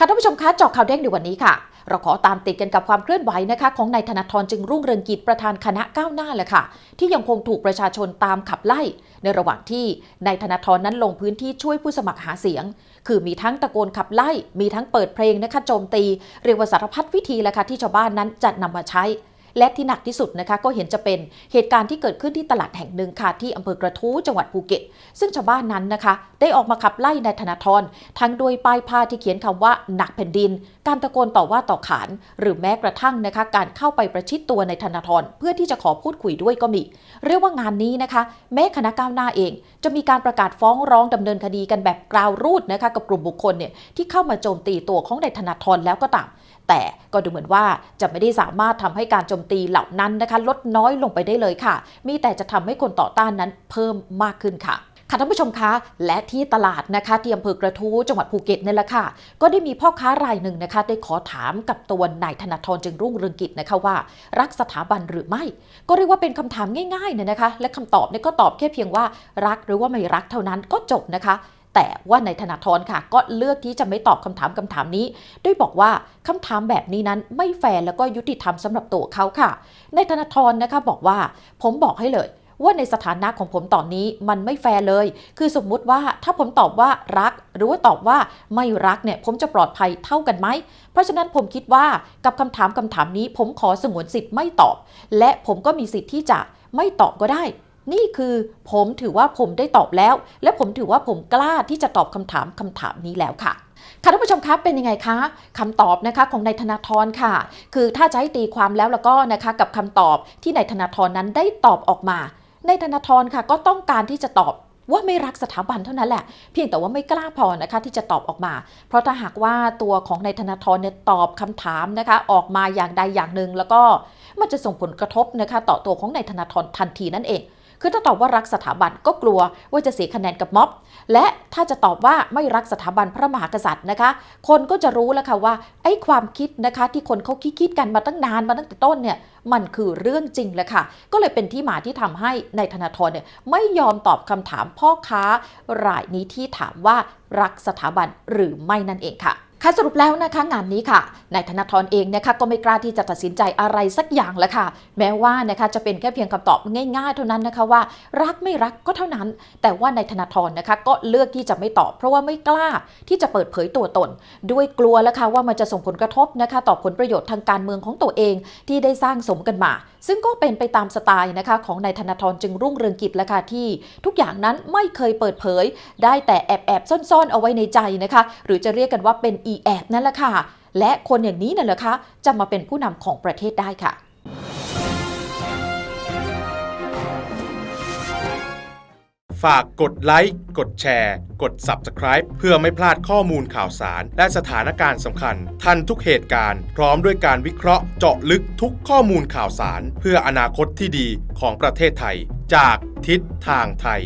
ค่ะท่านผู้ชมคะเจาะข่าวเด้งในวันนี้ค่ะ เราขอตามติดกันกับความเคลื่อนไหวนะคะ ของนายธนาธรจึงรุ่งเรืองกิจประธานคณะก้าวหน้าเลยค่ะ ที่ยังคงถูกประชาชนตามขับไล่ ในระหว่างที่นายธนาธรนั้นลงพื้นที่ช่วยผู้สมัครหาเสียง คือมีทั้งตะโกนขับไล่ มีทั้งเปิดเพลงนะคะโจมตี เรียกว่าสารพัดวิธีแหละค่ะที่ชาวบ้านนั้นจะนำมาใช้ และที่หนักที่สุดนะคะก็เห็นจะเป็นเหตุการณ์ที่เกิดขึ้นที่ตลาดแห่งหนึ่งค่ะที่อำเภอกระทู้จังหวัดภูเก็ต ซึ่งชาวบ้านนั้นนะคะได้ออกมาขับไล่นายธนาธรทั้งโดยป้ายผ้าที่เขียนคำว่าหนักแผ่นดิน การตะโกนต่อว่าต่อขาน หรือแม้กระทั่งนะคะการเข้าไปประชิดตัวนายธนาธรเพื่อที่จะขอพูดคุยด้วยก็มี เรียกว่างานนี้นะคะ แม้คณะก้าวหน้าเอง จะมีการประกาศฟ้องร้องดำเนินคดีกันแบบกราวรูดนะคะกับกลุ่มบุคคลเนี่ยที่เข้ามาโจมตีตัวของนายธนาธรแล้วก็ตามแต่ก็ดูเหมือนว่าจะไม่ได้สามารถทำให้การโจมตีเหล่านั้นนะคะลดน้อยลงไปได้เลยค่ะ มีแต่จะทำให้คนต่อต้านนั้นเพิ่มมากขึ้นค่ะค่ะท่านผู้ชมคะและที่ตลาดนะคะที่อำเภอกระทู้จังหวัดภูเก็ตนี่แหละค่ะ ก็ได้มีพ่อค้ารายหนึ่งนะคะ ได้ขอถามกับตัวนายธนาธรจึงรุ่งเรืองกิจนะคะว่า รักสถาบันหรือไม่ ก็เรียกว่าเป็นคำถามง่ายๆเนี่ยนะคะ และคำตอบเนี่ยก็ตอบแค่เพียงว่ารักหรือว่าไม่รักเท่านั้นก็จบนะคะ แต่ว่านายธนาธรค่ะ ก็เลือกที่จะไม่ตอบคำถามคำถามนี้ ด้วยบอกว่าคำถามแบบนี้นั้นไม่แฟร์แล้วก็ยุติธรรมสำหรับตัวเขาค่ะนายธนาธรนะคะบอกว่าผมบอกให้เลยว่าในสถานะของผมตอนนี้มันไม่แฟร์เลย คือสมมุติว่าถ้าผมตอบว่ารัก หรือว่าตอบว่าไม่รักเนี่ยผมจะปลอดภัยเท่ากันไหม เพราะฉะนั้นผมคิดว่ากับคำถามคำถามนี้ ผมขอสงวนสิทธิ์ไม่ตอบ และผมก็มีสิทธิ์ที่จะไม่ตอบก็ได้ นี่คือผมถือว่าผมได้ตอบแล้ว และผมถือว่าผมกล้าที่จะตอบคำถามคำถามนี้แล้วค่ะค่ะท่านผู้ชมคะเป็นยังไงคะคำตอบนะคะของนายธนาธรค่ะ คือถ้าจะให้ตีความแล้วแล้วก็นะคะกับคำตอบที่นายธนาธรนั้นได้ตอบออกมานายธนาธรค่ะก็ต้องการที่จะตอบว่าไม่รักสถาบันเท่านั้นแหละ เพียงแต่ว่าไม่กล้าพอนะคะที่จะตอบออกมา เพราะถ้าหากว่าตัวของนายธนาธรเนี่ยตอบคำถามนะคะออกมาอย่างใดอย่างหนึ่งแล้วก็มันจะส่งผลกระทบนะคะต่อตัวของนายธนาธรทันทีนั่นเอง คือถ้าตอบว่ารักสถาบันก็กลัวว่าจะเสียคะแนนกับม็อบ และถ้าจะตอบว่าไม่รักสถาบันพระมหากษัตริย์นะคะ คนก็จะรู้แล้วค่ะว่าไอ้ความคิดนะคะที่คนเขาคิดๆกันมาตั้งนานมาตั้งแต่ต้นเนี่ยมันคือเรื่องจริงแหละค่ะ ก็เลยเป็นที่มาที่ทำให้ในายธนาธรเนี่ยไม่ยอมตอบคำถามพ่อค้ารายนี้ที่ถามว่ารักสถาบันหรือไม่นั่นเองค่ะ ค่ะสรุปแล้วนะคะงานนี้ค่ะนายธนาธรเองนะคะก็ไม่กล้าที่จะตัดสินใจอะไรสักอย่างแล้วค่ะ แม้ว่านะคะจะเป็นแค่เพียงคำตอบง่าย ๆ เท่านั้นนะคะว่า รักไม่รักก็เท่านั้น แต่ว่านายธนาธรนะคะก็เลือกที่จะไม่ตอบ เพราะว่าไม่กล้าที่จะเปิดเผยตัวตน ด้วยกลัวแล้วค่ะว่ามันจะส่งผลกระทบนะคะต่อผลประโยชน์ทางการเมืองของตัวเองที่ได้สร้างสมกันมา ซึ่งก็เป็นไปตามสไตล์นะคะของนายธนาธรจึงรุ่งเรืองกิจแล้วค่ะที่ ทุกอย่างนั้นไม่เคยเปิดเผย ได้แต่แอบแอบๆซ่อนๆ เอาไว้ในใจนะคะ หรือจะเรียกกันว่าเป็นอีแอบนั่นแหละค่ะ และคนอย่างนี้นั่นแหละคะจะมาเป็นผู้นำของประเทศได้ค่ะฝากกดไลค์ กดแชร์ กด Subscribe เพื่อไม่พลาดข้อมูลข่าวสาร และสถานการณ์สำคัญ ทันทุกเหตุการณ์ พร้อมด้วยการวิเคราะห์เจาะลึกทุกข้อมูลข่าวสาร เพื่ออนาคตที่ดีของประเทศไทย จากทิศทางไทย